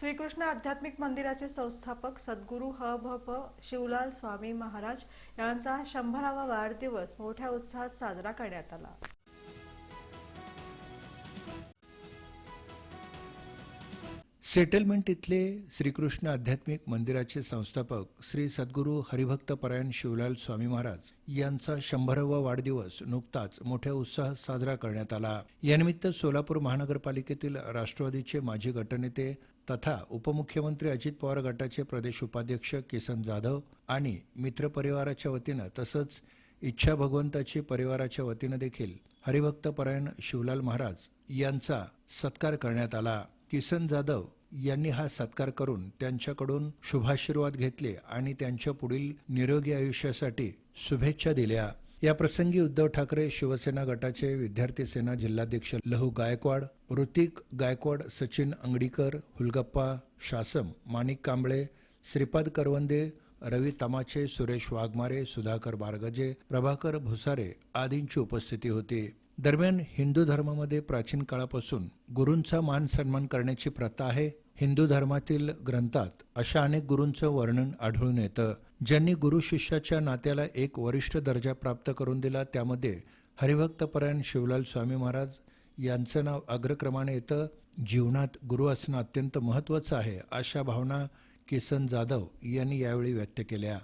श्रीकृष्ण आध्यात्मिक मंदिराचे संस्थापक सद्गुरू ह भ प शिवलाल स्वामी महाराज यांचा शंभरावा वाढदिवस मोठ्या उत्साहात साजरा करण्यात आला. सेटलमेंट इथले श्रीकृष्ण आध्यात्मिक मंदिराचे संस्थापक श्री सद्गुरू हरिभक्त परायण शिवलाल स्वामी महाराज यांचा शंभरावा वाढदिवस नुकताच मोठ्या उत्साहात साजरा करण्यात आला. यानिमित्त सोलापूर महानगरपालिकेतील राष्ट्रवादीचे माजी गटनेते तथा उपमुख्यमंत्री अजित पवार गटाचे प्रदेश उपाध्यक्ष किसन जाधव आणि मित्र परिवाराच्या वतीनं तसंच इच्छा भगवंताची परिवाराच्या वतीनं देखील हरिभक्त परायण शिवलाल महाराज यांचा सत्कार करण्यात आला. किसन जाधव यांनी हा सत्कार करून त्यांच्याकडून शुभाशीर्वाद घेतले आणि त्यांच्या पुढील निरोगी आयुष्यासाठी शुभेच्छा दिल्या. या प्रसंगी उद्धव ठाकरे शिवसेना गटाचे विद्यार्थी सेना जिल्हाध्यक्ष लहू गायकवाड ऋतिक गायकवाड सचिन अंगडीकर हुलगप्पा शासम माणिक कांबळे श्रीपाद करवंदे रवी तमाचे सुरेश वाघमारे सुधाकर बारगजे प्रभाकर भुसारे आदींची उपस्थिती होती. दरम्यान हिंदू धर्मामध्ये प्राचीन काळापासून गुरूंचा मान सन्मान करण्याची प्रथा आहे. हिंदू धर्मातील ग्रंथात अशा अनेक गुरूंचं वर्णन आढळून येतं ज्यांनी गुरु शिष्याच्या नात्याला एक वरिष्ठ दर्जा प्राप्त करून दिला. त्यामध्ये हरिभक्तपरायण शिवलाल स्वामी महाराज यांचं नाव अग्रक्रमाने येतं. जीवनात गुरु असणं अत्यंत महत्त्वाचं आहे अशा भावना किसन जाधव यांनी यावेळी व्यक्त केल्या.